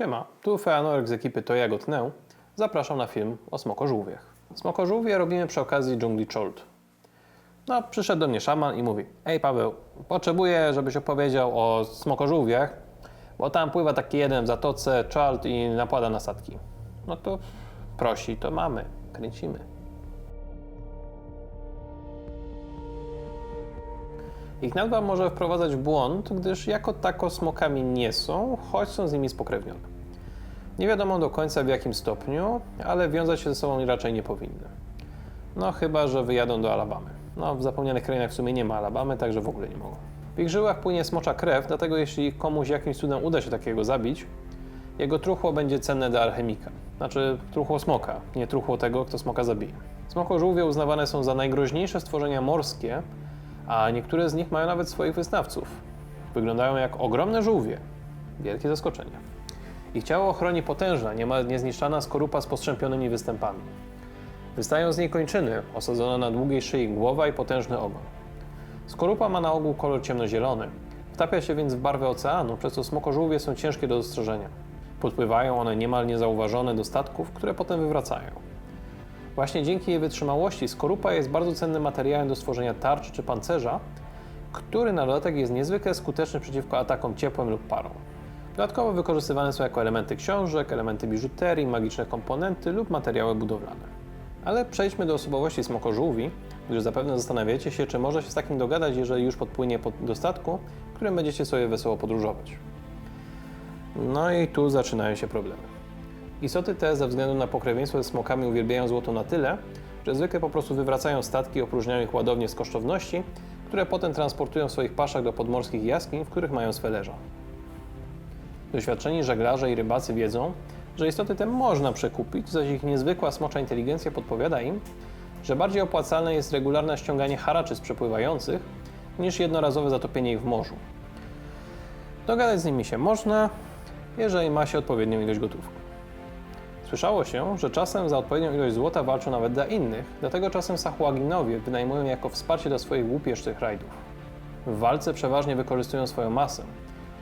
Siema, tu Feanorek z ekipy To Jagot Neu. Zapraszam na film o smokożółwiach. Smokożółwie robimy przy okazji dżungli Czolt. No, przyszedł do mnie szaman i mówi Ej Paweł, potrzebuję, żebyś opowiedział o smokożółwiach, bo tam pływa taki jeden w zatoce, Czolt i napłada na statki. No to prosi, to mamy, kręcimy. Ich nazwa może wprowadzać w błąd, gdyż jako tako smokami nie są, choć są z nimi spokrewnione. Nie wiadomo do końca w jakim stopniu, ale wiązać się ze sobą raczej nie powinny. No chyba, że wyjadą do Alabamy. No w zapomnianych krainach w sumie nie ma Alabamy, także w ogóle nie mogą. W ich żyłach płynie smocza krew, dlatego jeśli komuś jakimś cudem uda się takiego zabić, jego truchło będzie cenne dla alchemika. Znaczy truchło smoka, nie truchło tego, kto smoka zabije. Smokożółwie uznawane są za najgroźniejsze stworzenia morskie, a niektóre z nich mają nawet swoich wyznawców. Wyglądają jak ogromne żółwie. Wielkie zaskoczenie. Ich ciało chroni potężna, niemal niezniszczana skorupa z postrzępionymi występami. Wystają z niej kończyny, osadzone na długiej szyi głowa i potężny ogon. Skorupa ma na ogół kolor ciemnozielony. Wtapia się więc w barwę oceanu, przez co smokożółwie są ciężkie do dostrzeżenia. Podpływają one niemal niezauważone do statków, które potem wywracają. Właśnie dzięki jej wytrzymałości skorupa jest bardzo cennym materiałem do stworzenia tarczy czy pancerza, który na dodatek jest niezwykle skuteczny przeciwko atakom ciepłem lub parą. Dodatkowo wykorzystywane są jako elementy książek, elementy biżuterii, magiczne komponenty lub materiały budowlane. Ale przejdźmy do osobowości smokożółwi, gdyż zapewne zastanawiacie się, czy może się z takim dogadać, jeżeli już podpłynie pod, do statku, którym będziecie sobie wesoło podróżować. No i tu zaczynają się problemy. Istoty te ze względu na pokrewieństwo ze smokami uwielbiają złoto na tyle, że zwykle po prostu wywracają statki opróżniają ich ładownie z kosztowności, które potem transportują w swoich paszach do podmorskich jaskiń, w których mają swe leża. Doświadczeni żeglarze i rybacy wiedzą, że istoty te można przekupić, zaś ich niezwykła smocza inteligencja podpowiada im, że bardziej opłacalne jest regularne ściąganie haraczy z przepływających, niż jednorazowe zatopienie ich w morzu. Dogadać z nimi się można, jeżeli ma się odpowiednią ilość gotówki. Słyszało się, że czasem za odpowiednią ilość złota walczą nawet dla innych, dlatego czasem Sahuaginowie wynajmują jako wsparcie do swoich łupieżczych rajdów. W walce przeważnie wykorzystują swoją masę,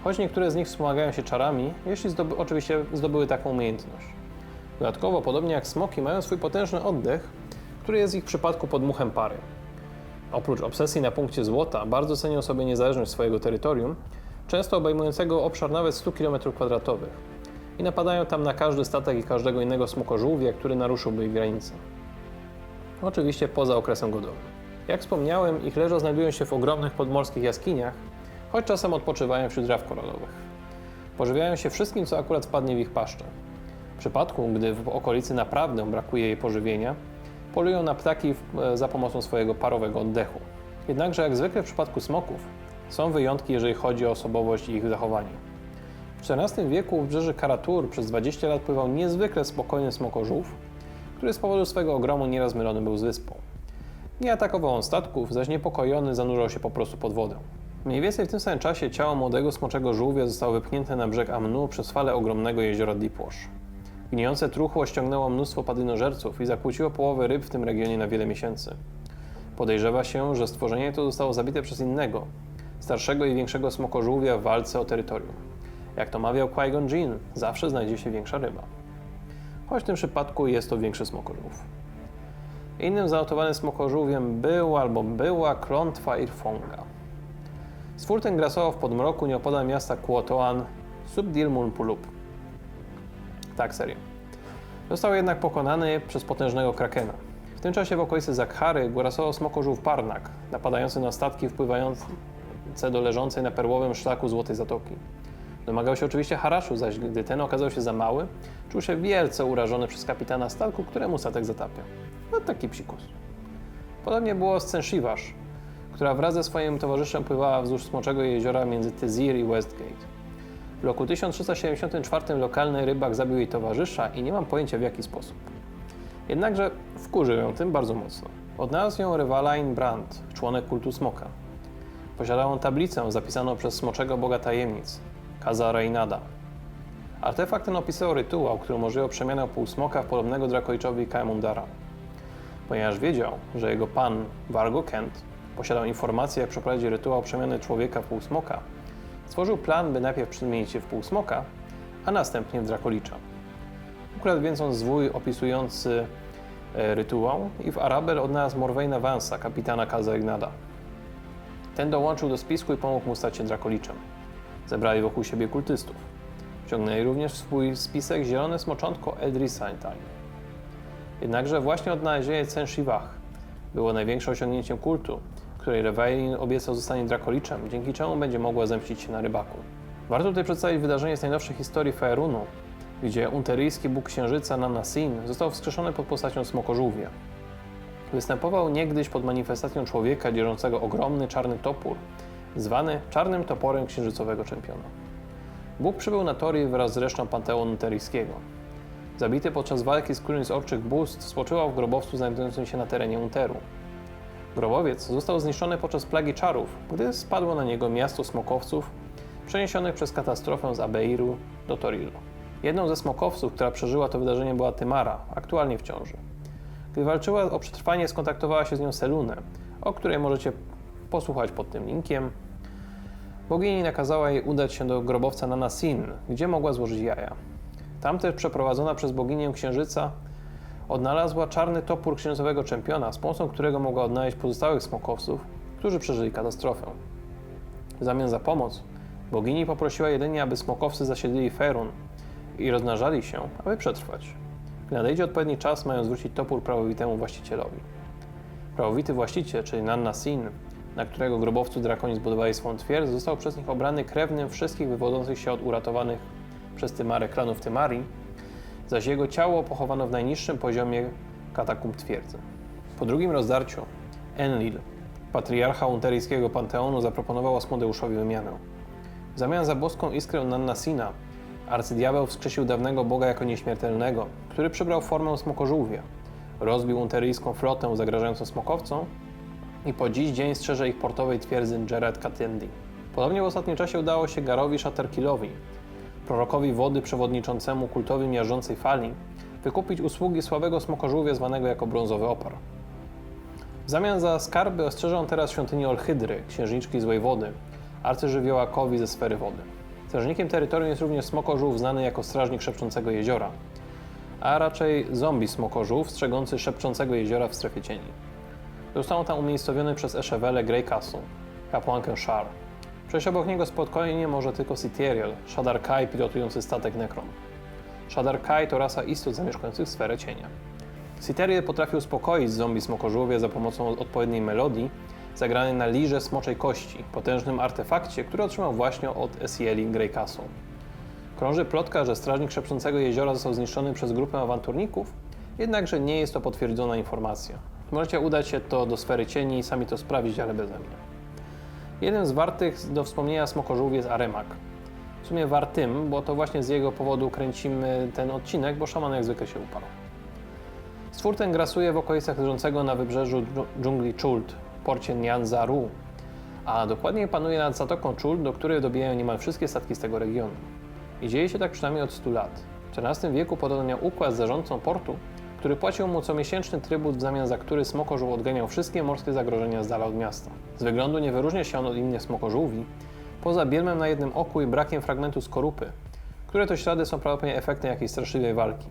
choć niektóre z nich wspomagają się czarami, jeśli zdoby, oczywiście zdobyły taką umiejętność. Dodatkowo, podobnie jak smoki, mają swój potężny oddech, który jest w ich przypadku podmuchem pary. Oprócz obsesji na punkcie złota, bardzo cenią sobie niezależność swojego terytorium, często obejmującego obszar nawet 100 km2 i napadają tam na każdy statek i każdego innego smokożółwia, który naruszyłby ich granice. Oczywiście poza okresem godowym. Jak wspomniałem, ich leża znajdują się w ogromnych podmorskich jaskiniach, choć czasem odpoczywają wśród draw koralowych. Pożywiają się wszystkim, co akurat wpadnie w ich paszczę. W przypadku, gdy w okolicy naprawdę brakuje jej pożywienia, polują na ptaki w- za pomocą swojego parowego oddechu. Jednakże, jak zwykle w przypadku smoków, są wyjątki, jeżeli chodzi o osobowość i ich zachowanie. W XIV wieku u wybrzeży Karatur przez 20 lat pływał niezwykle spokojny smokożółw, który z powodu swego ogromu nieraz mylony był z wyspą. Nie atakował on statków, zaś niepokojony zanurzał się po prostu pod wodę. Mniej więcej w tym samym czasie ciało młodego smoczego żółwia zostało wypchnięte na brzeg Amnu przez falę ogromnego jeziora Deepwash. Gnijące truchło ściągnęło mnóstwo padynożerców i zakłóciło połowę ryb w tym regionie na wiele miesięcy. Podejrzewa się, że stworzenie to zostało zabite przez innego, starszego i większego smokożółwia w walce o terytorium. Jak to mawiał Qui-Gon Jinn, zawsze znajdzie się większa ryba. Choć w tym przypadku jest to większy smokożółw. Innym zanotowanym smokożółwiem był albo była klątwa Irfonga. Stwór ten grasował w podmroku nieopodal miasta Kuotoan Subdilmun Pulup. Tak, serio. Został jednak pokonany przez potężnego krakena. W tym czasie w okolicy Zakhary grasował smokożółw Parnak, napadający na statki wpływające do leżącej na perłowym szlaku Złotej Zatoki. Domagał się oczywiście haraszu, zaś gdy ten okazał się za mały, czuł się wielce urażony przez kapitana statku, któremu statek zatapia. No taki psikus. Podobnie było z Censhiwash, która wraz ze swoim towarzyszem pływała wzdłuż Smoczego Jeziora między Tyzir i Westgate. W roku 1374 lokalny rybak zabił jej towarzysza i nie mam pojęcia w jaki sposób. Jednakże wkurzył ją tym bardzo mocno. Odnalazł ją Revalain Brand, członek kultu smoka. Posiadał on tablicę zapisaną przez smoczego boga tajemnic, Kaza Reinada. Artefakt ten opisywał rytuał, który umożliwiał przemianę półsmoka w podobnego Drakoiczowi Kaemundara. Ponieważ wiedział, że jego pan, Vargo Kent, posiadał informację, jak przeprowadzić rytuał przemiany człowieka w półsmoka, stworzył plan, by najpierw przemienić się w półsmoka, a następnie w Drakolicza. Ukradł więc on zwój opisujący e, rytuał i w Arabel odnalazł Morwejna Vansa, kapitana Kazagnada. Ten dołączył do spisku i pomógł mu stać się Drakoliczem. Zebrali wokół siebie kultystów. Wciągnęli również w swój spisek zielone smoczątko Eldri Saintai. Jednakże właśnie odnalezienie Cen Shivach było największym osiągnięciem kultu, której Rewailin obiecał zostanie Drakoliczem, dzięki czemu będzie mogła zemścić się na rybaku. Warto tutaj przedstawić wydarzenie z najnowszej historii Faerunu, gdzie unteryjski bóg księżyca Nanasin został wskrzeszony pod postacią smokożółwia. Występował niegdyś pod manifestacją człowieka dzierżącego ogromny czarny topór, zwany czarnym toporem księżycowego czempiona. Bóg przybył na Tori wraz z resztą panteonu unteryjskiego. Zabity podczas walki z którymś z orczych bóstw, spoczywał w grobowcu znajdującym się na terenie Unteru. Grobowiec został zniszczony podczas plagi czarów, gdy spadło na niego miasto smokowców przeniesionych przez katastrofę z Abeiru do Torilo. Jedną ze smokowców, która przeżyła to wydarzenie była Tymara, aktualnie w ciąży. Gdy walczyła o przetrwanie, skontaktowała się z nią Selunę, o której możecie posłuchać pod tym linkiem. Bogini nakazała jej udać się do grobowca Nanasin, gdzie mogła złożyć jaja. Tam też przeprowadzona przez boginię księżyca odnalazła czarny topór księżycowego czempiona, z pomocą którego mogła odnaleźć pozostałych smokowców, którzy przeżyli katastrofę. W zamian za pomoc bogini poprosiła jedynie, aby smokowcy zasiedlili Ferun i rozmnażali się, aby przetrwać. Gdy nadejdzie odpowiedni czas, mają zwrócić topór prawowitemu właścicielowi. Prawowity właściciel, czyli Nanna Sin, na którego grobowcu drakoni zbudowali swą twierdzę, został przez nich obrany krewnym wszystkich wywodzących się od uratowanych przez Tymarę klanów Tymarii, zaś jego ciało pochowano w najniższym poziomie katakumb twierdzy. Po drugim rozdarciu Enlil, patriarcha unteryjskiego panteonu, zaproponował Asmodeuszowi wymianę. W zamian za boską iskrę Nannasina, arcydiabeł wskrzesił dawnego boga jako nieśmiertelnego, który przybrał formę smokożółwia. Rozbił unteryjską flotę zagrażającą smokowcom i po dziś dzień strzeże ich portowej twierdzy Jared Katendi. Podobnie w ostatnim czasie udało się Garowi Shatterkillowi, prorokowi wody przewodniczącemu kultowi miażdżącej fali, wykupić usługi słabego smokożółwia zwanego jako brązowy opar. W zamian za skarby ostrzeże on teraz świątyni Olhydry, księżniczki złej wody, arcyżywiołakowi ze sfery wody. Strażnikiem terytorium jest również smokożółw znany jako strażnik szepczącego jeziora, a raczej zombie smokożółw strzegący szepczącego jeziora w strefie cieni. Został on tam umiejscowiony przez Eszewelę Grey Castle, kapłankę Shar. Przejść obok niego spokojnie może tylko Sitiriel, Shadar Kai pilotujący statek Necron. Shadar Kai to rasa istot zamieszkujących sferę cienia. Sitiriel potrafi uspokoić zombie smokożółwie za pomocą odpowiedniej melodii zagranej na lirze smoczej kości, potężnym artefakcie, który otrzymał właśnie od Esieli Grey Castle. Krąży plotka, że strażnik szepczącego jeziora został zniszczony przez grupę awanturników, jednakże nie jest to potwierdzona informacja. Możecie udać się to do sfery cieni i sami to sprawdzić, ale beze mnie. Jeden z wartych do wspomnienia smokożółw jest Aremak. W sumie wartym, bo to właśnie z jego powodu kręcimy ten odcinek, bo szaman jak zwykle się uparł. Stwór ten grasuje w okolicach leżącego na wybrzeżu dżu- dżungli Chult, porcie Nyanzaru, a dokładniej panuje nad zatoką Chult, do której dobijają niemal wszystkie statki z tego regionu. I dzieje się tak przynajmniej od 100 lat. W XIV wieku podobno układ z zarządcą portu, który płacił mu comiesięczny trybut, w zamian za który smokożół odganiał wszystkie morskie zagrożenia z dala od miasta. Z wyglądu nie wyróżnia się on od innych smokożółwi, poza bielmem na jednym oku i brakiem fragmentu skorupy, które to ślady są prawdopodobnie efektem jakiejś straszliwej walki.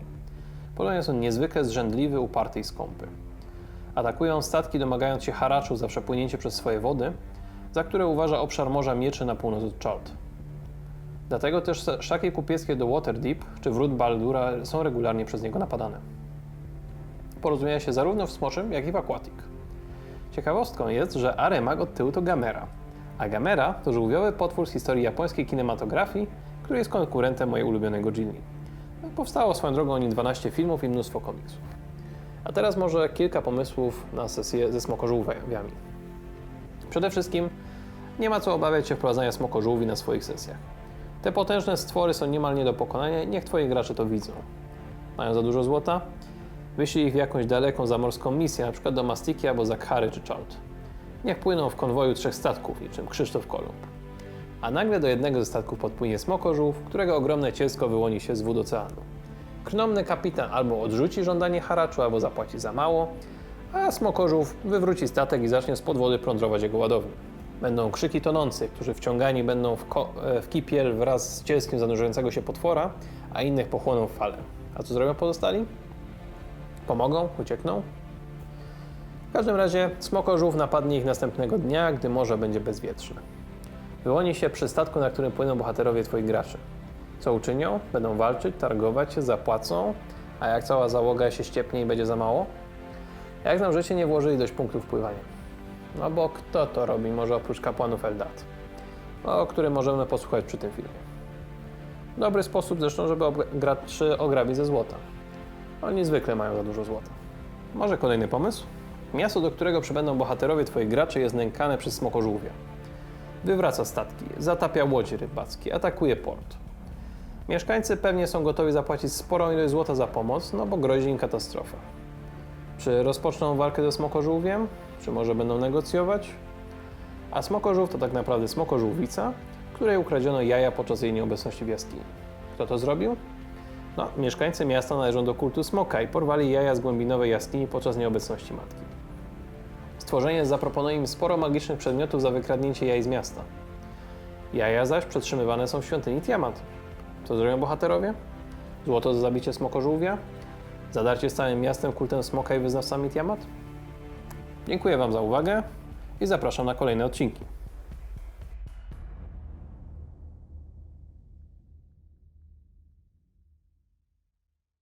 Podobno jest on niezwykle zrzędliwy, uparty i skąpy. Atakują statki domagając się haraczu za przepłynięcie przez swoje wody, za które uważa obszar Morza Mieczy na północ od Chult. Dlatego też szlaki kupieckie do Waterdeep czy wrót Baldura są regularnie przez niego napadane. Porozumiewa się zarówno w smoczym, jak i w aquatic. Ciekawostką jest, że Aremak od tyłu to Gamera, a Gamera to żółwiowy potwór z historii japońskiej kinematografii, który jest konkurentem mojej ulubionej Godzilli. Powstało swoją drogą o nim 12 filmów i mnóstwo komiksów. A teraz może kilka pomysłów na sesję ze smokożółwiami. Przede wszystkim nie ma co obawiać się wprowadzania smokożółwi na swoich sesjach. Te potężne stwory są niemal nie do pokonania niech twoi gracze to widzą. Mają za dużo złota? Wyślij ich w jakąś daleką zamorską misję, np. do Mastiki albo Zakhary czy Chalt. Niech płyną w konwoju trzech statków, niczym Krzysztof Kolumb. A nagle do jednego ze statków podpłynie smokożółw, którego ogromne cielsko wyłoni się z wód oceanu. Krnomny kapitan albo odrzuci żądanie haraczu, albo zapłaci za mało, a smokożółw wywróci statek i zacznie z wody plądrować jego ładownię. Będą krzyki tonących, którzy wciągani będą w, e, w kipiel wraz z cielskiem zanurzającego się potwora, a innych pochłoną w falę. A co zrobią pozostali? Pomogą? Uciekną? W każdym razie smokożółw napadnie ich następnego dnia, gdy morze będzie bezwietrzne. Wyłoni się przy statku, na którym płyną bohaterowie Twoich graczy. Co uczynią? Będą walczyć, targować się, zapłacą, a jak cała załoga się ściepnie i będzie za mało? Jak nam życie nie włożyli dość punktów wpływania? No bo kto to robi, może oprócz kapłanów Eldat, o którym możemy posłuchać przy tym filmie. Dobry sposób zresztą, żeby graczy ograbić ze złota. Oni zwykle mają za dużo złota. Może kolejny pomysł? Miasto, do którego przybędą bohaterowie Twoich graczy jest nękane przez smokożółwia. Wywraca statki, zatapia łodzi rybackie, atakuje port. Mieszkańcy pewnie są gotowi zapłacić sporą ilość złota za pomoc, no bo grozi im katastrofa. Czy rozpoczną walkę ze smokożółwiem? Czy może będą negocjować? A smokożółw to tak naprawdę smokożółwica, której ukradziono jaja podczas jej nieobecności w jaskini. Kto to zrobił? No, mieszkańcy miasta należą do kultu smoka i porwali jaja z głębinowej jaskini podczas nieobecności matki. Stworzenie zaproponuje im sporo magicznych przedmiotów za wykradnięcie jaj z miasta. Jaja zaś przetrzymywane są w świątyni Tiamat. Co zrobią bohaterowie? Złoto za zabicie smokożółwia? Zadarcie z całym miastem kultem smoka i wyznawcami Tiamat? Dziękuję Wam za uwagę i zapraszam na kolejne odcinki.